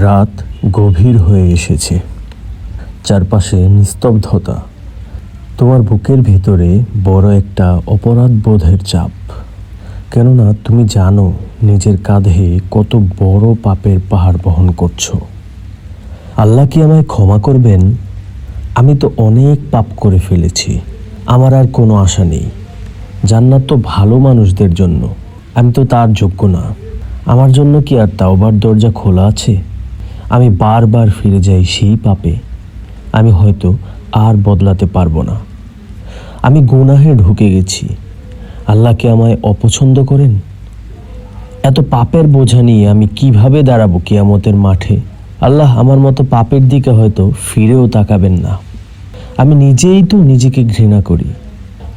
রাত গভীর হয়ে এসেছে। চারপাশে নিস্তব্ধতা। তোমার বুকের ভিতরে বড় একটা অপরাধ বোধের চাপ। কেননা তুমি জানো নিজের কাঁধে কত বড় পাপের পাহাড় বহন করছ। আল্লাহ কি আমায় ক্ষমা করবেন? আমি তো অনেক পাপ করে ফেলেছি। আমার আর কোনো আশা নেই। জান্নাত তো ভালো মানুষদের জন্য। আমি তো তার যোগ্য না। আমার জন্য কি আর তাওবার দরজা খোলা আছে? আমি বারবার ফিরে যাই সেই পাপে। আমি হয়তো আর বদলাতে পারব না। আমি গুনাহে ঢুকে গেছি। আল্লাহ কি আমায় অপছন্দ করেন? এত পাপের বোঝা নিয়ে আমি কীভাবে দাঁড়াবো কিয়ামতের মাঠে? আল্লাহ আমার মতো পাপের দিকে হয়তো ফিরেও তাকাবেন না। আমি নিজেই তো নিজেকে ঘৃণা করি।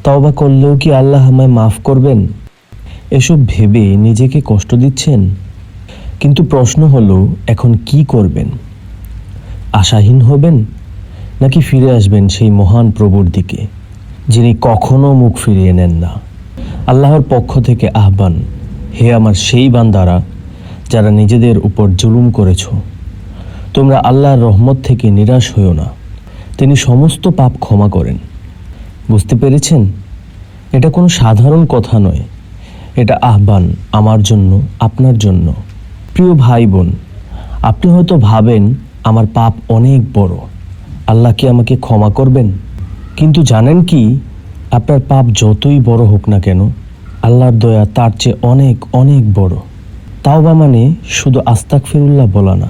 তওবা করলেও কি আল্লাহ আমায় মাফ করবেন? এসব ভেবে নিজেকে কষ্ট দিচ্ছেন? কিন্তু প্রশ্ন হলো, এখন কি করবেন? আশাহীন হবেন? নাকি ফিরে আসবেন সেই মহান প্রভুর দিকে, যিনি কখনো মুখ ফিরিয়ে নেন না? আল্লাহর পক্ষ থেকে আহ্বান, হে আমার সেই বান্দারা, যারা নিজেদের উপর জুলুম করেছ, তোমরা আল্লাহর রহমত থেকে নিরাশ হইও না। তিনি সমস্ত পাপ ক্ষমা করেন। বুঝতে পেরেছেন? এটা কোনো সাধারণ কথা নয়। এটা আহ্বান আমার জন্য, আপনার জন্য। প্রিয় ভাই বোন আপনি হয়তো ভাবেন আমার পাপ অনেক বড়। আল্লাহ কি আমাকে ক্ষমা করবেন? কিন্তু জানেন কি, আপনার পাপ যতই বড় হোক না কেন, আল্লাহর দয়া তার চেয়ে অনেক অনেক বড়। তাও বা মানে শুধু আস্তাক ফিরুল্লাহ বলা না,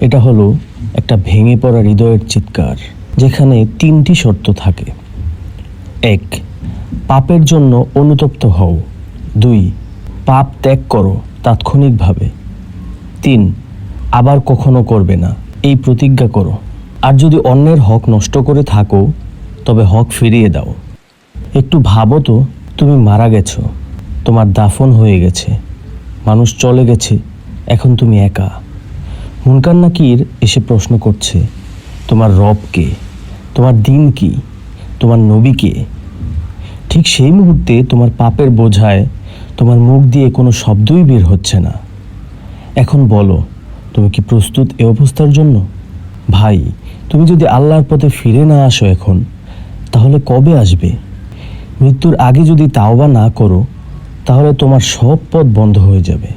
এটা হলো একটা ভেঙে পড়া হৃদয়ের চিৎকার, যেখানে তিনটি শর্ত থাকে। এক, পাপের জন্য অনুতপ্ত হও। দুই, পাপ ত্যাগ করো তাৎক্ষণিকভাবে। তিন আবার কখনো করবে না। এই প্রতিজ্ঞা করো। আর যদি অন্যের হক নষ্ট করে থাকো, তবে হক ফিরিয়ে দাও। একটু ভাবো তো, তুমি মারা গেছো। তোমার দাফন হয়ে গেছে। মানুষ চলে গেছে। এখন তুমি একা। মুনকার নাকির এসে প্রশ্ন করছে, তোমার রব কে? তোমার দিন কি? তোমার নবী কে? ঠিক সেই মুহূর্তে তোমার পাপের বোঝায় তোমার মুখ দিয়ে কোনো শব্দই বের হচ্ছে না। এখন বলো, তুমি কি প্রস্তুত এ অবস্থার জন্য? ভাই, তুমি যদি আল্লাহর পথে ফিরে না আসো এখন, তাহলে কবে আসবে? মৃত্যুর আগে যদি তাওবা না করো, তাহলে তোমার সব পথ বন্ধ হয়ে যাবে।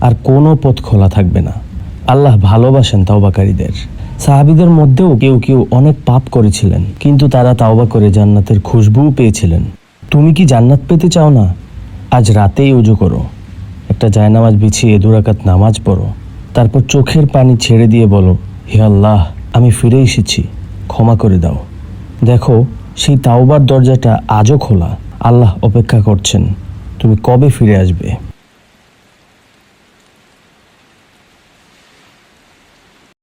আর কোনো পথ খোলা থাকবে না। আল্লাহ ভালোবাসেন তাওবাকারীদের। সাহাবিদের মধ্যেও কেউ কেউ অনেক পাপ করেছিলেন, কিন্তু তারা তাওবা করে জান্নাতের খুশবুও পেয়েছিলেন। তুমি কি জান্নাত পেতে চাও না? আজ রাতেই উজু করো। একটা জায়নামাজ বিছিয়ে দুরাকাত নামাজ পড়ো। তারপর চোখের পানি ছেড়ে দিয়ে বলো, হে আল্লাহ, আমি ফিরে এসেছি, ক্ষমা করে দাও। দেখো, সেই তাওবার দরজাটা আজও খোলা। আল্লাহ অপেক্ষা করছেন, তুমি কবে ফিরে আসবে?